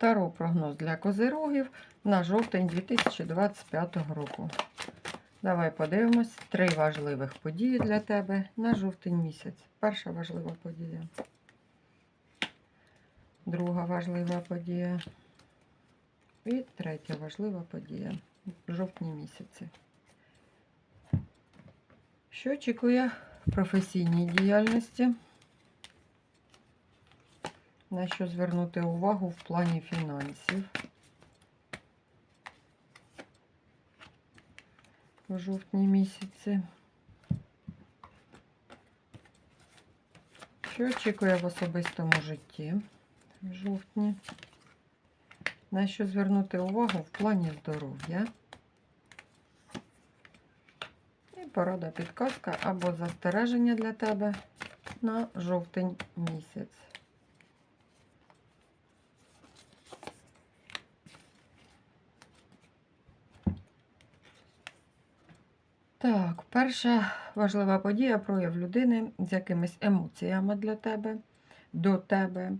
Таро прогноз для козирогів на жовтень 2025 року. Давай подивимось три важливих події для тебе на жовтень місяць. Перша важлива подія. Друга важлива подія. І третя важлива подія в жовтні місяці. Що очікує професійній діяльності? На що звернути увагу в плані фінансів? В жовтні місяці. Що очікує в особистому житті в жовтні? На що звернути увагу в плані здоров'я? І порада підказка або застереження для тебе на жовтень місяць. Так, перша важлива подія прояв людини з якимись емоціями для тебе, до тебе.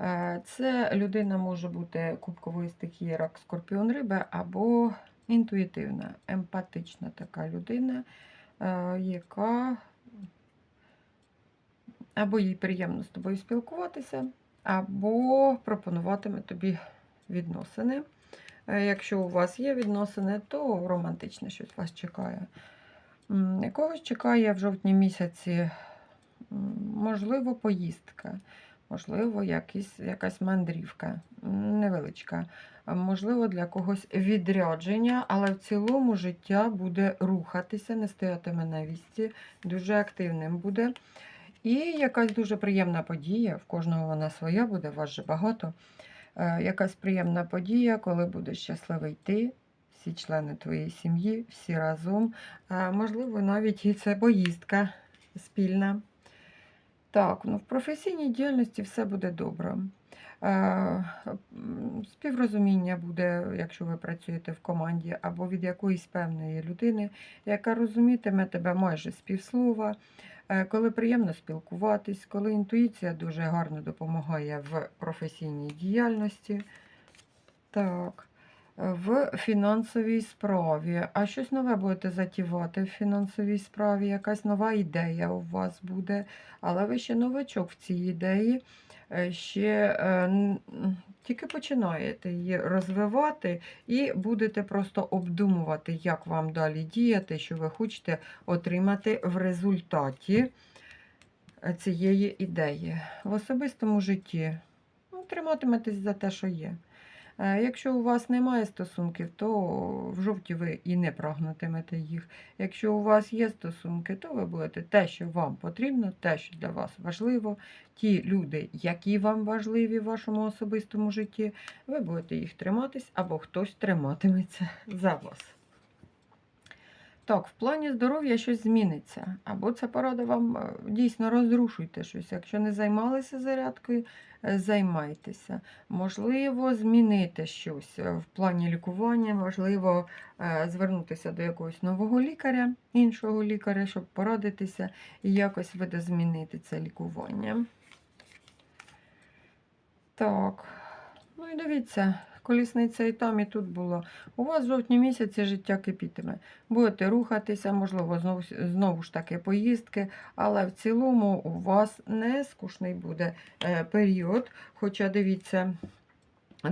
Е, Це людина може бути кубкової стихії рак, скорпіон риби або інтуїтивна, емпатична така людина, е, яка або їй приємно з тобою спілкуватися, або пропонуватиме тобі відносини. Е, Якщо у вас є відносини, то романтичне щось вас чекає. Когось чекає в жовтні місяці, можливо, поїздка, можливо, якісь, якась мандрівка невеличка, можливо, для когось відрядження, але в цілому життя буде рухатися, не стоятиме на вісці, дуже активним буде. І якась дуже приємна подія, в кожного вона своя буде, вас же багато. Е, Якась приємна подія, коли будеш щасливий ти, всі члени твоєї сім'ї, всі разом. Можливо, навіть і це поїздка спільна. Так, ну в професійній діяльності все буде добре. Співрозуміння буде, якщо ви працюєте в команді, або від якоїсь певної людини, яка розумітиме тебе майже з півслова, коли приємно спілкуватись, коли інтуїція дуже гарно допомагає в професійній діяльності. Так в фінансовій справі. А щось нове будете затівати в фінансовій справі, якась нова ідея у вас буде, але ви ще новачок в цій ідеї, е, ще е, тільки починаєте її розвивати і будете просто обдумувати, як вам далі діяти, що ви хочете отримати в результаті е, цієї ідеї. В особистому житті ну, триматиметесь за те, що є. Е, Якщо у вас немає стосунків, то в жовті ви і не прагнутимете їх. Якщо у вас є стосунки, то ви будете те, що вам потрібно, те, що для вас важливо, ті люди, які вам важливі в вашому особистому житті, ви будете їх триматись або хтось триматиметься за вас. Так, в плані здоров'я щось зміниться. Або ця порада вам е, дійсно розрушуйте щось. Якщо не займалися зарядкою, е, займайтеся. Можливо, змінити щось е, в плані лікування, можливо, звернутися до якогось нового лікаря, іншого лікаря, щоб порадитися і якось видозмінити це лікування. Так, ну і дивіться, колісниця і там, і тут було. У вас в жовтні місяці життя кипітиме. Будете рухатися, можливо, знову, знову ж таки поїздки, але в цілому у вас не скучний буде е, період. Хоча дивіться,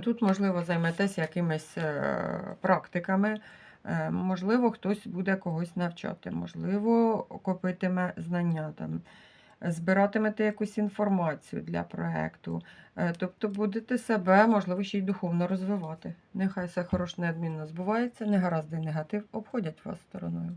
тут, можливо, займетеся якимись е, практиками. Е, Можливо, хтось буде когось навчати, можливо, копитиме знання там, збиратимете якусь інформацію для проєкту. Е, Тобто будете себе, можливо, ще й духовно розвивати. Нехай все хороше неодмінно збувається, негаразди і негатив обходять вас стороною.